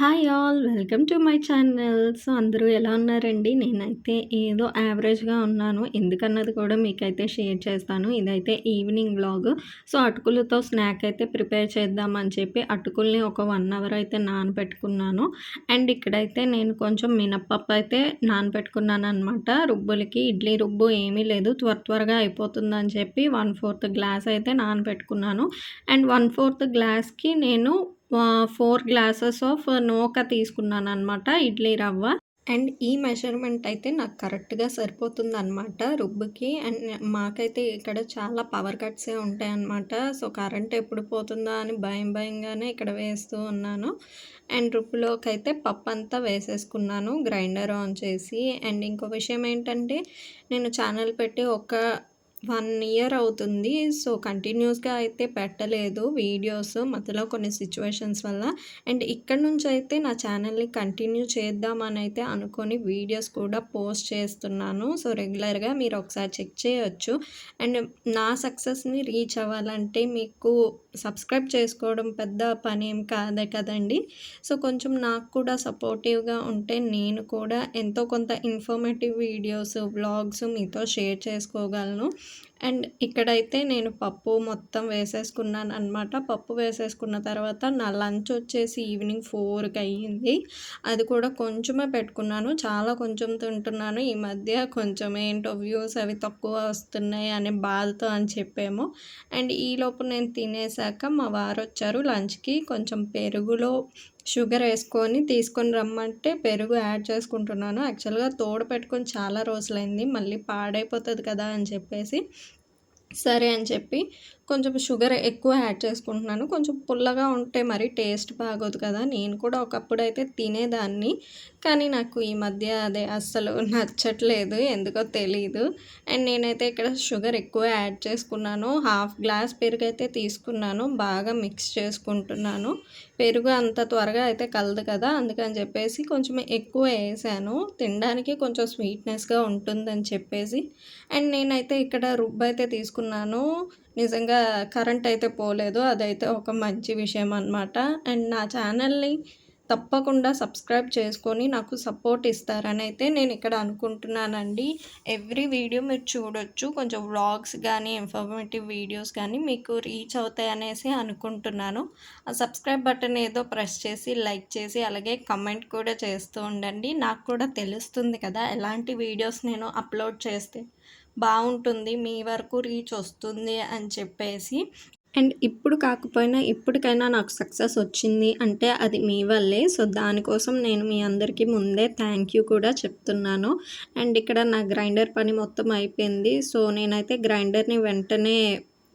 Hi all welcome to my channel. So అందరూ ఎలా ఉన్నారండి? నేనైతే ఏదో యావరేజ్గా ఉన్నాను. ఎందుకన్నది కూడా మీకైతే షేర్ చేస్తాను. ఇదైతే ఈవినింగ్ బ్లాగ్ సో అటుకులతో స్నాక్ అయితే ప్రిపేర్ చేద్దామని చెప్పి అటుకుల్ని ఒక వన్ అవర్ అయితే నానబెట్టుకున్నాను. అండ్ ఇక్కడైతే నేను కొంచెం మినప్పప్పు అయితే నానబెట్టుకున్నాను అనమాట రుబ్బులకి ఇడ్లీ రుబ్బు ఏమీ లేదు. త్వర త్వరగా అయిపోతుందని చెప్పి వన్ ఫోర్త్ గ్లాస్ అయితే నానబెట్టుకున్నాను. అండ్ వన్ ఫోర్త్ గ్లాస్కి నేను ఫోర్ గ్లాసెస్ ఆఫ్ నూక తీసుకున్నాను అనమాట ఇడ్లీ రవ్వ. అండ్ ఈ మెజర్మెంట్ అయితే నాకు కరెక్ట్గా సరిపోతుంది అనమాట రుబ్బుకి. అండ్ మాకైతే ఇక్కడ చాలా పవర్ కట్సే ఉంటాయి అన్నమాట సో కరెంట్ ఎప్పుడు పోతుందా అని భయం భయంగానే ఇక్కడ వేస్తూ ఉన్నాను. అండ్ రుబ్బులోకి అయితే పప్పు అంతా వేసేసుకున్నాను గ్రైండర్ ఆన్ చేసి. అండ్ ఇంకో విషయం ఏంటంటే నేను ఛానల్ పెట్టి ఒక వన్ ఇయర్ అవుతుంది. సో కంటిన్యూస్గా అయితే పెట్టలేదు వీడియోస్ మధ్యలో కొన్ని సిచ్యువేషన్స్ వల్ల. అండ్ ఇక్కడ నుంచి అయితే నా ఛానల్ని కంటిన్యూ చేద్దామని అయితే అనుకొని వీడియోస్ కూడా పోస్ట్ చేస్తున్నాను. సో రెగ్యులర్గా మీరు ఒకసారి చెక్ చేయొచ్చు. అండ్ నా సక్సెస్ని రీచ్ అవ్వాలంటే మీకు సబ్స్క్రైబ్ చేసుకోవడం పెద్ద పని ఏం కాదే కదండి. సో కొంచెం నాకు కూడా సపోర్టివ్గా ఉంటే నేను కూడా ఎంతో కొంత ఇన్ఫర్మేటివ్ వీడియోస్ బ్లాగ్స్ మీతో షేర్ చేసుకోగలను. అండ్ ఇక్కడైతే నేను పప్పు మొత్తం వేసేసుకున్నాను అనమాట పప్పు వేసేసుకున్న తర్వాత నా లంచ్ వచ్చేసి ఈవినింగ్ ఫోర్కి అయ్యింది. అది కూడా కొంచెమే పెట్టుకున్నాను. చాలా కొంచెం తింటున్నాను. ఈ మధ్య కొంచెం ఏంటో వ్యూస్ అవి తక్కువ వస్తున్నాయి అనే బాధతో అని చెప్పాము. అండ్ ఈలోపు నేను తినేసాక మా వారు వచ్చారు లంచ్కి. కొంచెం పెరుగులో షుగర్ వేసుకొని తీసుకొని రమ్మంటే పెరుగు యాడ్ చేసుకుంటున్నాను. యాక్చువల్గా తోడు పెట్టుకొని చాలా రోజులైంది. మళ్ళీ పాడైపోతుంది కదా అని చెప్పేసి సరే అని చెప్పి కొంచెం షుగర్ ఎక్కువ యాడ్ చేసుకుంటున్నాను. కొంచెం పుల్లగా ఉంటే మరి టేస్ట్ బాగోదు కదా. నేను కూడా ఒకప్పుడు అయితే తినేదాన్ని. కానీ నాకు ఈ మధ్య అదే అస్సలు నచ్చట్లేదు. ఎందుకో తెలీదు. అండ్ నేనైతే ఇక్కడ షుగర్ ఎక్కువ యాడ్ చేసుకున్నాను. హాఫ్ గ్లాస్ పెరుగు అయితే తీసుకున్నాను. బాగా మిక్స్ చేసుకుంటున్నాను. పెరుగు అంత త్వరగా అయితే కలదు కదా. అందుకని చెప్పేసి కొంచెం ఎక్కువ వేసాను. తినడానికి కొంచెం స్వీట్నెస్గా ఉంటుందని చెప్పేసి. అండ్ నేనైతే ఇక్కడ రుబ్బు అయితే తీసుకున్నాను. నిజంగా కరెంట్ అయితే పోలేదు. అదైతే ఒక మంచి విషయం అనమాట అండ్ నా ఛానల్ని తప్పకుండా సబ్స్క్రైబ్ చేసుకొని నాకు సపోర్ట్ ఇస్తారని అయితే నేను ఇక్కడ అనుకుంటున్నానండి. ఎవ్రీ వీడియో మీరు చూడొచ్చు. కొంచెం వ్లాగ్స్ కానీ ఇన్ఫర్మేటివ్ వీడియోస్ కానీ మీకు రీచ్ అవుతాయి అనేసి అనుకుంటున్నాను. ఆ సబ్స్క్రైబ్ బటన్ ఏదో ప్రెస్ చేసి లైక్ చేసి అలాగే కమెంట్ కూడా చేస్తూ ఉండండి. నాకు కూడా తెలుస్తుంది కదా ఎలాంటి వీడియోస్ నేను అప్లోడ్ చేస్తే. బాగుంటుంది మీ వరకు రీచ్ వస్తుంది అని చెప్పేసి. అండ్ ఇప్పుడు కాకపోయినా ఇప్పటికైనా నాకు సక్సెస్ వచ్చింది అంటే అది మీ వల్లే. సో దానికోసం నేను మీ అందరికీ ముందే థ్యాంక్ యూ కూడా చెప్తున్నాను. అండ్ ఇక్కడ నా గ్రైండర్ పని మొత్తం అయిపోయింది. సో నేనైతే గ్రైండర్ని వెంటనే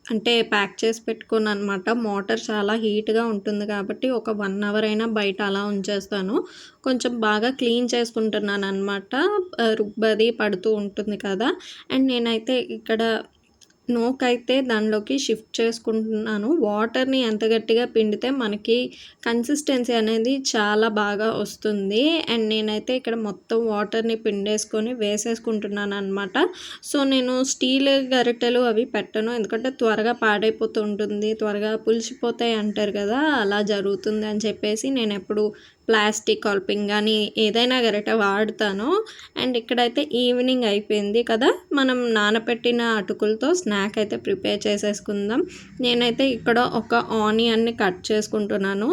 అంటే ప్యాక్ చేసి పెట్టుకుని అనమాట మోటార్ చాలా హీట్గా ఉంటుంది కాబట్టి ఒక వన్ అవర్ అయినా బయట అలా ఉంచేస్తాను. కొంచెం బాగా క్లీన్ చేసుకుంటున్నాను అనమాట రుబ్బది పడుతూ ఉంటుంది కదా. అండ్ నేనైతే ఇక్కడ నోకైతే దానిలోకి షిఫ్ట్ చేసుకుంటున్నాను. వాటర్ని ఎంత గట్టిగా పిండితే మనకి కన్సిస్టెన్సీ అనేది చాలా బాగా వస్తుంది. అండ్ నేనైతే ఇక్కడ మొత్తం వాటర్ని పిండేసుకొని వేసేసుకుంటున్నాను అనమాట సో నేను స్టీల్ గరిటెలు అవి పెట్టను. ఎందుకంటే త్వరగా పాడైపోతూ ఉంటుంది. త్వరగా పులిసిపోతాయి అంటారు కదా అలా జరుగుతుంది అని చెప్పేసి నేను ఎప్పుడు ప్లాస్టిక్ కాల్పింగ్ కానీ ఏదైనా గరిట వాడతాను. అండ్ ఇక్కడైతే ఈవినింగ్ అయిపోయింది కదా మనం నానపెట్టిన అటుకులతో స్నాక్ అయితే ప్రిపేర్ చేసేసుకుందాం. నేనైతే ఇక్కడ ఒక ఆనియన్ని కట్ చేసుకుంటున్నాను.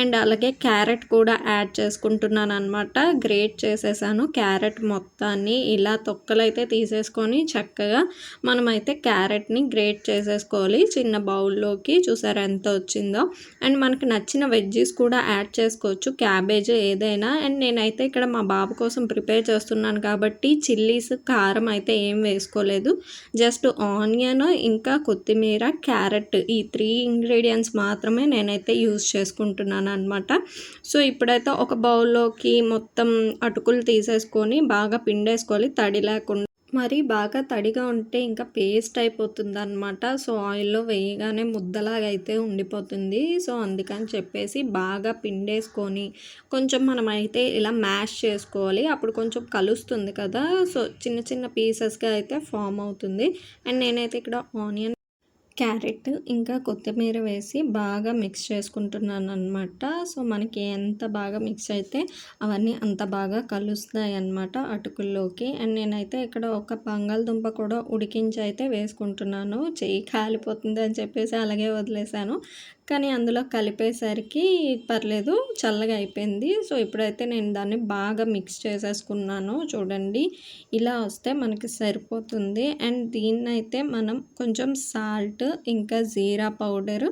అండ్ అలాగే క్యారెట్ కూడా యాడ్ చేసుకుంటున్నాను అనమాట గ్రేట్ చేసేసాను క్యారెట్ మొత్తాన్ని. ఇలా తొక్కలైతే తీసేసుకొని చక్కగా మనమైతే క్యారెట్ని గ్రేట్ చేసేసుకోవాలి. చిన్న బౌల్లోకి చూసారా ఎంత వచ్చిందో. అండ్ మనకు నచ్చిన వెజ్జీస్ కూడా యాడ్ చేసుకోవచ్చు. క్యాబేజ్ ఏదైనా. అండ్ నేనైతే ఇక్కడ మా బాబు కోసం ప్రిపేర్ చేస్తున్నాను కాబట్టి చిల్లీస్ కారం అయితే ఏం వేసుకోలేదు. జస్ట్ ఆనియన్ ఇంకా కొత్తిమీర క్యారెట్ ఈ త్రీ ఇంగ్రీడియంట్స్ మాత్రమే నేనైతే యూస్ చేసుకుంటున్నాను అనమాట సో ఇప్పుడైతే ఒక బౌల్లోకి మొత్తం అటుకులు తీసేసుకొని బాగా పిండేసుకోవాలి. తడి లేకుండా మరి బాగా తడిగా ఉంటే ఇంకా పేస్ట్ అయిపోతుంది అనమాట సో ఆయిల్లో వేయగానే ముద్దలాగా అయితే ఉండిపోతుంది. సో అందుకని చెప్పేసి బాగా పిండేసుకొని కొంచెం మనం అయితే ఇలా మ్యాష్ చేసుకోవాలి. అప్పుడు కొంచెం కలుస్తుంది కదా. సో చిన్న చిన్న పీసెస్గా అయితే ఫామ్ అవుతుంది. అండ్ నేనైతే ఇక్కడ ఆనియన్ క్యారెట్ ఇంకా కొత్తిమీర వేసి బాగా మిక్స్ చేసుకుంటున్నాను అనమాట సో మనకి ఎంత బాగా మిక్స్ అయితే అవన్నీ అంత బాగా కలుస్తాయి అన్నమాట అటుకుల్లోకి. అండ్ నేనైతే ఇక్కడ ఒక బంగాళదుంప కూడా ఉడికించి అయితే వేసుకుంటున్నాను. చెయ్యి కాలిపోతుంది అని చెప్పేసి అలాగే వదిలేశాను. కానీ అందులో కలిపేసరికి పర్లేదు చల్లగా అయిపోయింది. సో ఇప్పుడైతే నేను దాన్ని బాగా మిక్స్ చేసేసుకున్నాను. చూడండి ఇలా వస్తే మనకి సరిపోతుంది. అండ్ దీన్నైతే మనం కొంచెం సాల్ట్ ఇంకా జీరా పౌడరు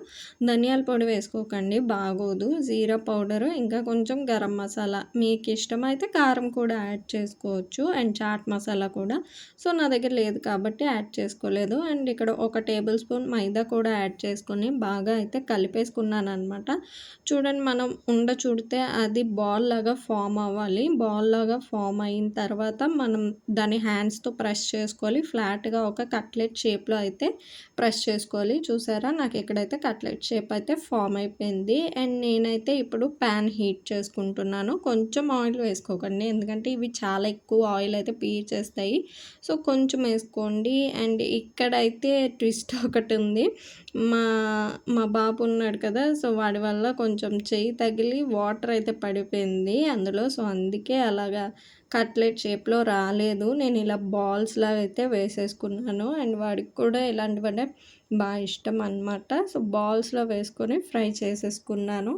ధనియాల పొడి వేసుకోకండి బాగోదు. జీరా పౌడరు ఇంకా కొంచెం గరం మసాలా. మీకు ఇష్టమైతే కారం కూడా యాడ్ చేసుకోవచ్చు అండ్ చాట్ మసాలా కూడా. సో నా దగ్గర లేదు కాబట్టి యాడ్ చేసుకోలేదు. అండ్ ఇక్కడ ఒక టేబుల్ స్పూన్ మైదా కూడా యాడ్ చేసుకొని బాగా అయితే కలిపి కలిపేసుకున్నాను అనమాట చూడండి మనం ఉండ చూడితే అది బాల్ లాగా ఫామ్ అవ్వాలి. బాల్ లాగా ఫామ్ అయిన తర్వాత మనం దాని హ్యాండ్స్తో ప్రెస్ చేసుకోవాలి. ఫ్లాట్గా ఒక కట్లెట్ షేప్లో అయితే ప్రెస్ చేసుకోవాలి. చూసారా? నాకు ఇక్కడైతే కట్లెట్ షేప్ అయితే ఫామ్ అయిపోయింది. అండ్ నేనైతే ఇప్పుడు ప్యాన్ హీట్ చేసుకుంటున్నాను. కొంచెం ఆయిల్ వేసుకోకండి. ఎందుకంటే ఇవి చాలా ఎక్కువ ఆయిల్ అయితే పీల్చేస్తాయి. సో కొంచెం వేసుకోండి. అండ్ ఇక్కడైతే ట్విస్ట్ ఒకటి ఉంది. మా మా బాబు ఉన్నాడు కదా సో వాడి వల్ల కొంచెం చెయ్యి తగిలి వాటర్ అయితే పడిపోయింది అందులో. సో అందుకే అలాగా కట్లెట్ షేప్లో రాలేదు. నేను ఇలా బాల్స్ లాగా అయితే వేసేసుకున్నాను. అండ్ వాడికి కూడా ఇలాంటివంటే బాగా ఇష్టం అనమాట సో బాల్స్లో వేసుకొని ఫ్రై చేసేసుకున్నాను.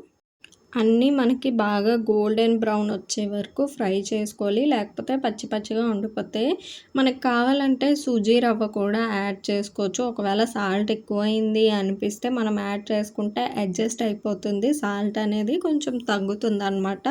అన్నీ మనకి బాగా గోల్డెన్ బ్రౌన్ వచ్చే వరకు ఫ్రై చేసుకోవాలి. లేకపోతే పచ్చి పచ్చిగా ఉండిపోతే మనకు కావాలంటే సూజీ రవ్వ కూడా యాడ్ చేసుకోవచ్చు. ఒకవేళ సాల్ట్ ఎక్కువైంది అనిపిస్తే మనం యాడ్ చేసుకుంటే అడ్జస్ట్ అయిపోతుంది. సాల్ట్ అనేది కొంచెం తగ్గుతుంది అనమాట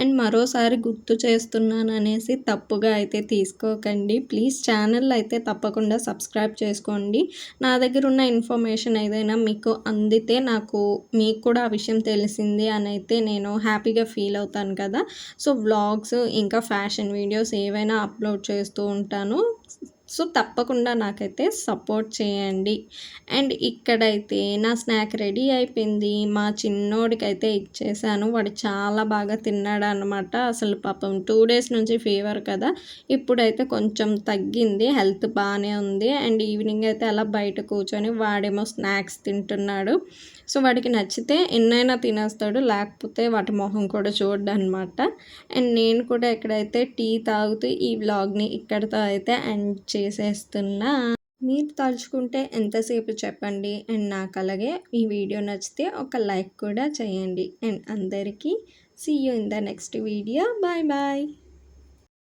అండ్ మరోసారి గుర్తు చేస్తున్నాను అనేసి తప్పుగా అయితే తీసుకోకండి. ప్లీజ్ ఛానల్ అయితే తప్పకుండా సబ్స్క్రైబ్ చేసుకోండి. నా దగ్గర ఉన్న ఇన్ఫర్మేషన్ ఏదైనా మీకు అందితే నాకు మీకు కూడా ఆ విషయం తెలిసింది అని అయితే నేను హ్యాపీగా ఫీల్ అవుతాను కదా. సో వ్లాగ్స్ ఇంకా ఫ్యాషన్ వీడియోస్ ఏవైనా అప్లోడ్ చేస్తూ ఉంటాను. సో తప్పకుండా నాకైతే సపోర్ట్ చేయండి. అండ్ ఇక్కడైతే నా స్నాక్ రెడీ అయిపోయింది. మా చిన్నోడికైతే ఇచ్చేసాను. వాడు చాలా బాగా తిన్నాడు అనమాట అసలు పాపం టూ డేస్ నుంచి ఫీవర్ కదా. ఇప్పుడైతే కొంచెం తగ్గింది. హెల్త్ బాగానే ఉంది. అండ్ ఈవినింగ్ అయితే అలా బయట కూర్చొని వాడేమో స్నాక్స్ తింటున్నాడు. సో వాడికి నచ్చితే ఎన్నైనా తినేస్తాడు. లేకపోతే వాటి మొహం కూడా చూడ్డు అనమాట అండ్ నేను కూడా ఎక్కడైతే టీ తాగుతూ ఈ వ్లాగ్ని ఇక్కడితో అయితే ఎండ్ చేసేస్తున్నా. మీరు తలుచుకుంటే ఎంతసేపు చెప్పండి అండ్ నాకు అలాగే ఈ వీడియో నచ్చితే ఒక లైక్ కూడా చేయండి. అండ్ అందరికీ see you in the next video bye bye